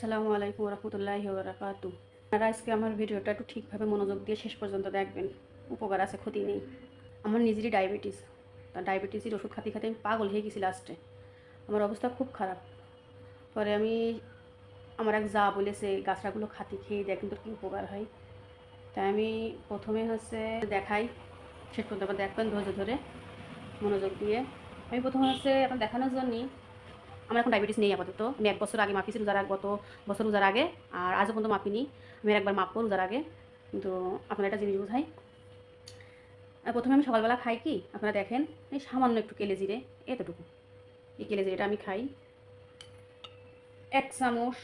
আসসালামু আলাইকুম রহমতুল্লাহি বারাকাতু আপনারা আজকে আমার ভিডিওটা একটু ঠিকভাবে মনোযোগ দিয়ে শেষ পর্যন্ত দেখবেন। উপকার আছে, ক্ষতি নেই। আমার নিজেরই ডায়াবেটিস। তা ডায়াবেটিসের ওষুধ খাতে খাতে আমি পাগল হয়ে গেছি লাস্টে আমার অবস্থা খুব খারাপ। পরে আমি আমার এক যা বলেছে গাছড়াগুলো খাতি খেয়ে দেখ তোর কী উপকার হয়। তাই আমি প্রথমে হচ্ছে দেখাই। শেষ পর্যন্ত আবার দেখবেন ধৈর্য ধরে। মনোযোগ দিয়ে। আমি প্রথমে হচ্ছে আপনার দেখানোর জন্যই আমার এখন ডায়াবেটিস নেই আপাতত। আমি এক বছর আগে মাপিছি রোজার গত বছর রোজার আগে, আর আজও পর্যন্ত মাপিনি আমি একবার মাপবো রোজার আগে। কিন্তু আপনার একটা জিনিস বোঝাই। প্রথমে আমি সকালবেলা খাই কি? আপনারা দেখেন, এই সামান্য একটু কেলে জিরে এতটুকু। এই কেলে জিরেটা আমি খাই। এক চামচ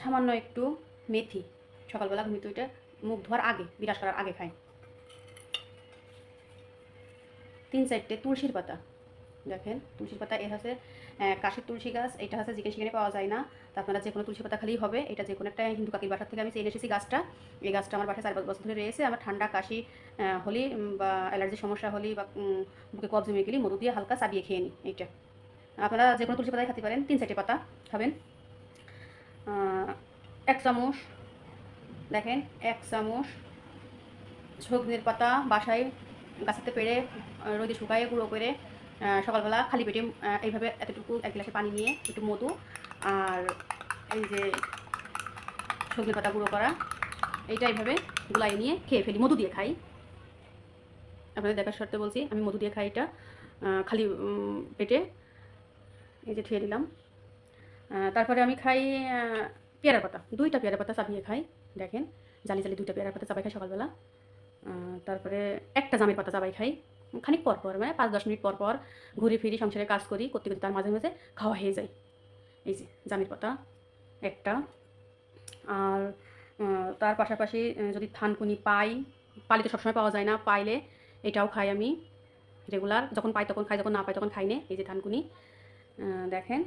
সামান্য একটু মেথি। সকালবেলা ঘুমিতে ওইটা মুখ ধোয়ার আগে বিরাস করার আগে খাই। তিন চারটে তুলসীর পাতা। দেখেন তুলসীর পাতা এর হচ্ছে কাশির তুলসী গাছ এটা হচ্ছে যেখানে সেখানে পাওয়া যায় না। তা আপনারা যে কোনো তুলসী পাতা খালি হবে। এটা যে কোনো একটা হিন্দু কাকির বাসা থেকে আমি চেয়ে এসেছি গাছটা। এই গাছটা আমার বাসায় চার পাঁচ বছর ধরে রয়েছে। আমার ঠান্ডা কাশি হলে বা অ্যালার্জির সমস্যা হলে বা বুকে কব জমে গেলে মধু দিয়ে হালকা চাবিয়ে খেয়ে নিই। এইটা। আপনারা যে কোনো তুলসী পাতায় খেতে পারেন। তিন চারটে পাতা খাবেন। এক চামচ দেখেন এক চামচ সজনের পাতা বাসায় গাছেতে আহ, রোদে শুকায়ে গুঁড়ো করে সকালবেলা খালি পেটে এইভাবে এতটুকু এক গ্লাসে পানি নিয়ে একটু মধু আর এই যে সজনে পাতা গুঁড়ো করা, এইটা এইভাবে গুলাই নিয়ে খেয়ে ফেলি, মধু দিয়ে খাই। আপনাদের দেখার শর্তে বলছি, আমি মধু দিয়ে খাই এটা খালি পেটে, এই যে ঠুয়ে দিলাম তারপরে আমি খাই পেয়ারা পাতা, দুইটা পেয়ারা পাতা চাপিয়ে খাই, দেখেন, জালি জালি দুইটা পেয়ারা পাতা চাপাই খাই সকালবেলা। তারপরে একটা জামের পাতা চাপাই খাই। খানিক পর পর মানে পাঁচ দশ মিনিট পর পর ঘুরে ফিরি সংসারে কাজ করি, করতে করতে তার মাঝে মাঝে খাওয়া হয়ে যায়। এই যে জামের পাতা একটা। আর তার পাশাপাশি যদি থানকুনি পাই, পালিতে সবসময় পাওয়া যায় না, পাইলে এটাও খাই আমি রেগুলার যখন পাই তখন খাই, যখন না পাই তখন খাই না, এই যে থানকুনি। দেখেন,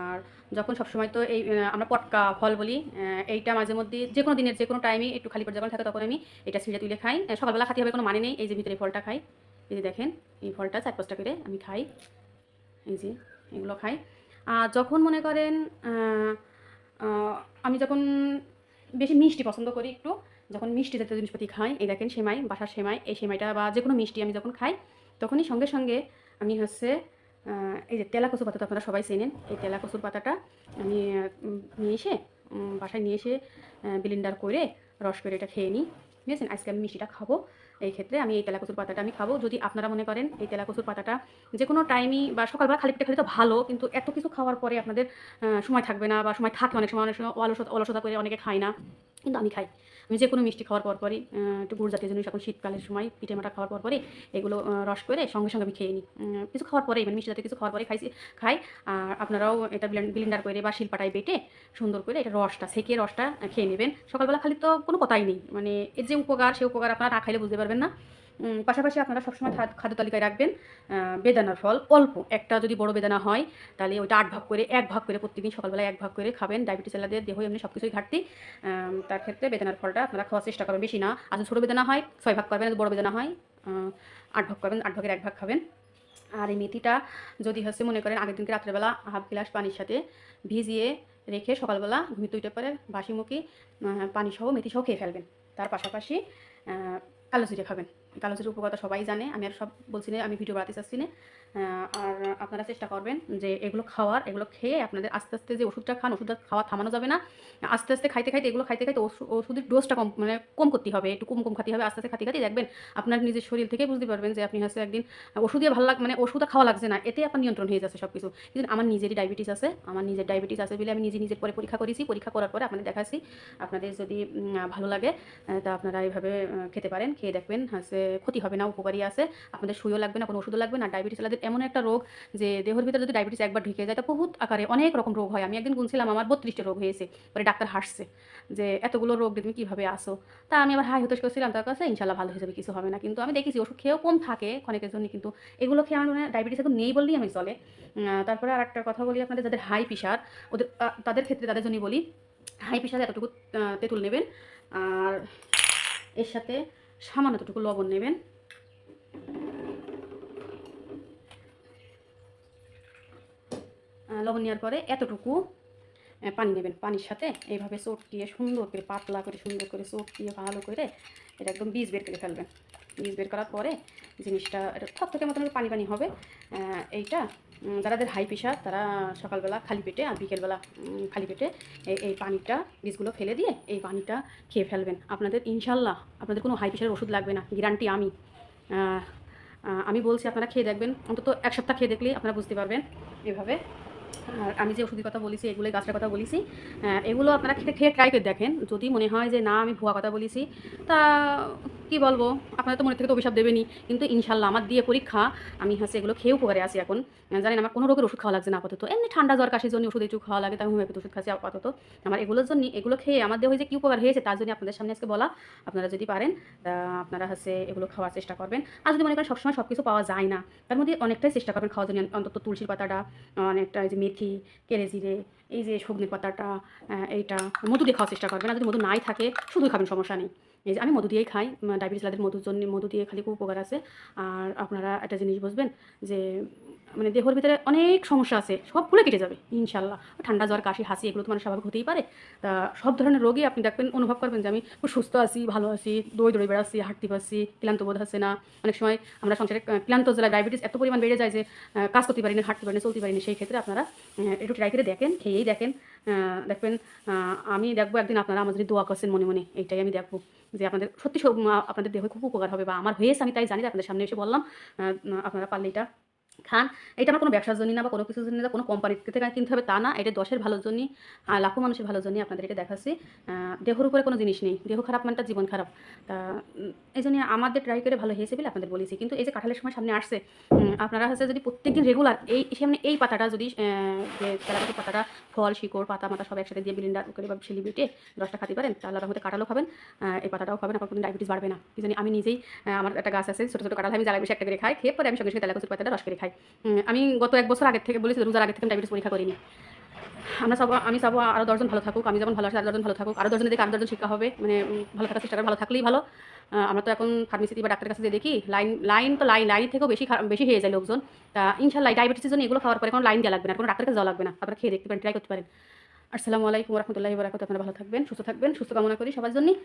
আর যখন সবসময় তো এই আমরা পটকা, ফল বলি এইটা মাঝে মধ্যে যে কোনো দিনের যে কোনো টাইমে একটু খালি পেট যখন থাকে, তখন আমি এটা ছিঁড়ে তুলে খাই। সকালবেলা খাতে হবে, কোনো মানে নেই, এই যে ভিতরে ফলটা খাই। এই যে দেখেন, এই ফলটা চার পাঁচটা করে আমি খাই। এই যে এগুলো খাই। আর যখন মনে করেন আমি যখন বেশি মিষ্টি পছন্দ করি একটু, যখন মিষ্টি জাতীয় জিনিসপাতি খাই, এই দেখেন সেমাই, বাসার সেমাই, এই সেমাইটা বা যে কোনো মিষ্টি আমি যখন খাই, তখনই সঙ্গে সঙ্গে আমি হচ্ছে এই যে তেলা কচু পাতা তো আপনারা সবাই চেনেন, এই তেলা কচুর পাতাটা আমি নিয়ে এসে বাসায় নিয়ে এসে বিলিন্ডার করে, রস করে এটা খেয়ে নিই। বুঝেছেন আজকে আমি মিষ্টিটা খাব। এই ক্ষেত্রে আমি এই তেলা কচুর পাতাটা আমি খাব। যদি আপনারা মনে করেন এই তেলা কচুর পাতাটা যে কোনো টাইমই বা সকালবেলা খালি পেটে খেলে তো ভালো, কিন্তু এত কিছু খাওয়ার পরে আপনাদের সময় থাকবে না বা সময় থাকে অনেক সময় অনেক সময় অলসতা অলসতা করে অনেকে খায় না। কিন্তু আমি খাই। আমি যে কোনো মিষ্টি খাওয়ার পরপরই একটু গুড় জাতীয় জিনিস, এখন শীতকালের সময় পিঠে মাটা খাওয়ার পরপরই এগুলো রস করে সঙ্গে সঙ্গে আমি খেয়ে নিই। কিছু খাওয়ার পরেই মানে মিষ্টি জাতীয় কিছু খাওয়ার পরে খাইছি, খাই। আর আপনারাও এটা ব্লিন্ডার করে বা শিলপাটায় বেটে সুন্দর করে এটা রসটা, সেকে রসটা খেয়ে নেবেন। সকালবেলা খালি তো কোনো কথাই নেই। মানে এর যে উপকার, সে উপকার আপনারা না খাইলে বুঝতে পারবেন না। পাশাপাশি আপনারা সবসময় খাদ- খাদ্য তালিকায় রাখবেন বেদানার ফল অল্প। একটা যদি বড় বেদানা হয় তাহলে ওইটা আট ভাগ করে এক ভাগ করে প্রত্যেকদিন সকালবেলা এক ভাগ করে খাবেন। ডায়াবেটিস এলাদের দেহ এমনি সব কিছুই ঘাটতি তার ক্ষেত্রে বেদানার ফলটা আপনারা খাওয়ার চেষ্টা করবেন বেশি না। আর ছোটো বেদানা হয় ছয় ভাগ করবেন বড় বেদানা হয় আট ভাগ করবেন আট ভাগের এক ভাগ খাবেন। আর এই মেথিটা যদি হচ্ছে মনে করেন আগের দিনকে রাত্রেবেলা হাফ গ্লাস পানির সাথে ভিজিয়ে রেখে সকালবেলা ঘুমিয়ে তুইতে পারে বাসি মুখি পানি সহ মেথি সহ খেয়ে ফেলবেন। তার পাশাপাশি কালো জিরে খাবেন। কালো জিরে উপকারটা সবাই জানে। আমি আর সব বলছি না, আমি ভিডিও বানাতে চাচ্ছি না। আর আপনারা চেষ্টা করবেন যে এগুলো খাওয়ার, এগুলো খেয়ে আপনাদের আস্তে আস্তে যে ওষুধটা খান, ওষুধটা খাওয়া থামানো যাবে না। আস্তে আস্তে খাইতে খাইতে এগুলো খাইতে খাইতে ওষু- ওষুধের ডোজটা কম মানে কম করতে হবে, একটু কম কম খাতে হবে, আস্তে আস্তে খাতে খাতে দেখবেন আপনার নিজের শরীর থেকে বুঝতে পারবেন যে আপনি হচ্ছে একদিন ওষুধ ভালো লাগ মানে ওষুধ খাওয়া লাগছে না, এতে আপনার নিয়ন্ত্রণ হয়ে যাচ্ছে সব কিছু কিন্তু আমার নিজেরই ডায়াবেটিস আছে, আমার নিজের ডায়াবেটিস আছে বলে আমি নিজে নিজের পরে পরীক্ষা করেছি। পরীক্ষা করার পরে আপনাদের দেখাচ্ছি। আপনাদের যদি ভালো লাগে তা আপনারা এইভাবে খেতে পারেন। খেয়ে দেখবেন হচ্ছে ক্ষতি হবে না, উপকারী আছে, আপনাদের সুইও লাগবে না, কোনো ওষুধও লাগবে না ডায়াবেটিস আলাদের এমন একটা রোগ যে দেহের ভিতরে যদি ডায়াবেটিস একবার ঢুকে যায়, তা বহুত আকারে অনেক রকম রোগ হয়। আমি একদিন গুনছিলাম, আমার বত্রিশটা রোগ হয়েছে, পরে ডাক্তার হাসছে যে, এতগুলো রোগ তুমি কীভাবে আসো? তা আমি আবার হাই হতাশ করছিলাম, তার কাছে ইনশাল্লাহ ভালো হয়ে যাবে, কিছু হবে না। কিন্তু আমি দেখেছি ওষুধ খেয়েও কম থাকে অনেকের জন্য কিন্তু এগুলো খেয়ে আমার ডায়াবেটিস এখন নেই বললেই আমি চলে। তারপরে আর একটা কথা বলি, আপনাদের যাদের হাই প্রেশার ওদের তাদের ক্ষেত্রে তাদের জন্যই বলি হাই প্রেশারে এতটুকু তেঁতুল নেবেন, আর এর সাথে সামান্য এতটুকু লবণ নেবেন। লবণ নেওয়ার পরে এতটুকু পানি নেবেন পানির সাথে এইভাবে চটকিয়ে সুন্দর করে, পাতলা করে, সুন্দর করে চটকিয়ে ভালো করে এটা একদম বীজ বের করে ফেলবেন। বীজ বের করার পরে জিনিসটা, এটা থক মতন পানি পানি হবে। এইটা যাদের হাই প্রেশার তারা সকালবেলা খালি পেটে আর বিকেলবেলা খালি পেটে এই পানিটা, বীজগুলো ফেলে দিয়ে এই পানিটা খেয়ে ফেলবেন। আপনাদের, ইনশাল্লাহ, আপনাদের কোনো হাই প্রেশারের ওষুধ লাগবে না। গ্যারান্টি আমি। আমি বলছি আপনারা খেয়ে দেখবেন। অন্তত এক সপ্তাহ খেয়ে দেখলেই আপনারা বুঝতে পারবেন। এভাবে আমি যে ওষুধের কথা বলেছি, এগুলোই গাছের কথা বলেছি এগুলো আপনারা খেতে খেয়ে ট্রাই করে দেখেন। যদি মনে হয় যে না, আমি ভুয়া কথা বলেছি, তা কি বলব? আপনারা তো মনে থেকে তো অভিশাপ দেবেনি কিন্তু ইনশাল্লাহ আমার দিয়ে পরীক্ষা, আমি হচ্ছে এগুলো খেয়ে উপকারে আছি এখন। জানেন আমার কোনো রোগের ওষুধ খাওয়া লাগছে না আপাতত। এমনি ঠান্ডা জ্বর, কাশির জন্য ওষুধ একটু খাওয়া লাগে, তাই হোমিওপ্যাথি ওষুধ খাচ্ছি আপাতত। আমার এগুলোর জন্য, এগুলো খেয়ে আমার দেহ যে কী উপকার হয়েছে তার জন্য আপনাদের সামনে আজকে বলা। আপনারা যদি পারেন আপনারা হচ্ছে এগুলো খাওয়ার চেষ্টা করবেন। আর যদি মনে করেন সবসময় সব কিছু পাওয়া যায় না, তার মধ্যে অনেকটাই চেষ্টা করবেন খাওয়ার জন্য। অন্তত তুলসীর পাতাটা অনেকটা এই যে মেথি কেড়ে জিরে, এই যে সবজি পাতাটা এইটা, মধু দিয়ে খাওয়ার চেষ্টা করবেন। আর যদি মধু নাই থাকে শুধু খাবেন, সমস্যা নেই। এই যে আমি মধু দিয়েই খাই ডায়াবেটিস যাদের মধুর জন্য, মধু দিয়ে খালি খুব উপকার আছে। আর আপনারা একটা জিনিস বুঝবেন যে মানে দেহর ভিতরে অনেক সমস্যা আছে, সব সবগুলো কেটে যাবে, ইনশাল্লাহ। ঠান্ডা জ্বর, কাশি, হাসি, এগুলো তো মানে স্বাভাবিক হতেই পারে। তা সব ধরনের রোগী আপনি দেখবেন, অনুভব করবেন যে আমি খুব সুস্থ আছি, ভালো আছি, দই দৌড়ে বেড়াচ্ছি, হাঁটতে পারছি, ক্লান্ত বোধ হচ্ছে না। অনেক সময় আমরা সংসারে ক্লান্ত জেলায় ডায়াবেটিস এত পরিমাণ বেড়ে যায় যে কাজ করতে পারি না, হাঁটতে পারি না, চলতে পারি না, সেই ক্ষেত্রে আপনারা একটু ট্রাই করে দেখেন, খেয়েই দেখেন। দেখবেন আমি দেখব একদিন আপনারা আমাদের দোয়া করছেন মনে মনে, এইটাই আমি দেখব। যে আপনাদের, সত্যি সব আপনাদের দেহ খুব উপকার হবে বা আমার হয়েছে, আমি তাই জানি আপনাদের সামনে এসে বললাম আপনারা পারলে এটা খান। এটা আমার কোনো ব্যবসার জন্য না বা কোনো কিছুর জন্য না কোনো কোম্পানির থেকে কিনতে হবে তা না। এটা দশের ভালোর জন্যই লাখো মানুষের ভালোর জন্যই আপনাদের এটা দেখাচ্ছি দেহর উপরে কোনো জিনিস নেই। দেহ খারাপ মানটা জীবন খারাপ। তা এই জন্য আমাদের ট্রাই করে ভালো হয়েছে বলে আপনাদের বলেছি। কিন্তু এই যে কাঁঠালের সময় সামনে আসছে আপনারা হচ্ছে যদি প্রত্যেকদিন রেগুলার এই সামনে এই পাতাটা যদি আহ, যে তেলাপাতি পাতাটা ফল শিকড় পাতা মাতা সব একসাথে দিয়ে বিলিন্ডার করে বা শিলি বেটে রসটা খাতে পারেন তাহলে মধ্যে কাঁঠালও খাবেন এই পাতাটাও খাবেন আপনার কোনো ডায়াবেটিস বাড়বে না। এই জানি আমি নিজেই আমার একটা গাছ আছে ছোটো ছোটো কাঁঠাল আমি জ্বালা বেশি একটা করে খাই খেয়ে পরে আমি সঙ্গে সঙ্গে তেলাকুচুর পাতাটা রস করে খাই। উম, আমি গত এক বছর আগের থেকে বলেছি রোজার আগে থেকে ডায়াবেটিস পরীক্ষা করিনি। আমরা সব আমি সব আরও দশজন ভালো থাকুক আমি যেমন ভালো আছি আরও দশজন ভালো থাকুক। আরও দশজনের দেখে আরও দশজন শিক্ষা হবে মানে ভালো থাকার চেষ্টা ভালো থাকলেই ভালো। আমরা তো এখন ফার্মেসিতে বা ডাক্তারের কাছে দেখি লাইন লাইন তো লাইন লাইন থেকেও বেশি বেশি হয়ে যায় লোকজন। তা ইনশাল্লাহ ডায়াবেটিসের জন্য এগুলো খাওয়ার পরে কোনো লাইন দেওয়া লাগবে না কোনো ডাক্তারের কাছে যাওয়া লাগবে না। আপনারা খেয়ে দেখতে পারেন ট্রাই করতে পারেন। আসসালামু আলাইকুম রহমতুল্লাহি বরাকাত আপনারা ভালো থাকবেন সুস্থ থাকবেন সুস্থ কামনা করি সবার জন্যই।